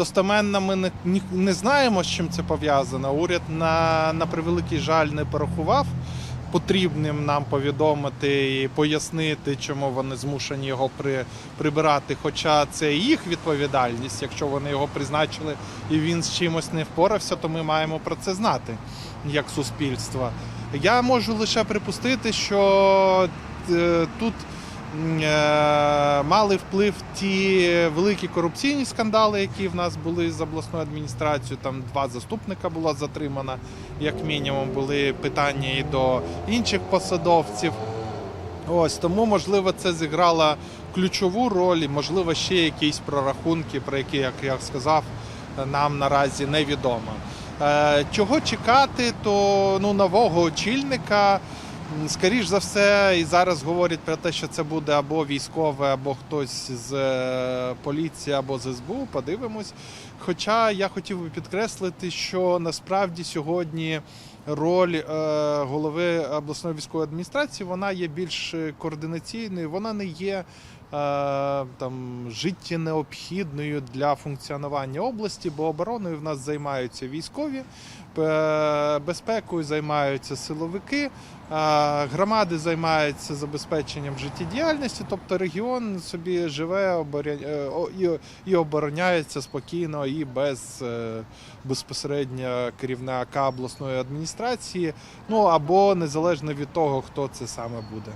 достеменно ми не, не знаємо, з чим це пов'язано. Уряд на, на превеликий жаль не порахував потрібним нам повідомити і пояснити, чому вони змушені його при, прибирати. Хоча це їх відповідальність. Якщо вони його призначили і він з чимось не впорався, то ми маємо про це знати як суспільство. Я можу лише припустити, що е, тут е, мали вплив ті великі корупційні скандали, які в нас були з обласною адміністрацією. Там два заступника було затримано, як мінімум, були питання і до інших посадовців. Ось тому, можливо, це зіграло ключову роль, і, можливо, ще якісь прорахунки, про які, як я сказав, нам наразі невідомо. Е, Чого чекати, то ну, нового очільника. Скоріш за все, і зараз говорять про те, що це буде або військове, або хтось з е, поліції, або з СБУ. Подивимось. Хоча я хотів би підкреслити, що насправді сьогодні роль е, голови обласної військової адміністрації вона є більш координаційною, вона не є там життєнеобхідною для функціонування області, бо обороною в нас займаються військові, е, безпекою займаються силовики, е, громади займаються забезпеченням життєдіяльності, тобто регіон собі живе е, і, обороняється спокійно і без е, безпосередньо керівника обласної адміністрації, ну або незалежно від того, хто це саме буде.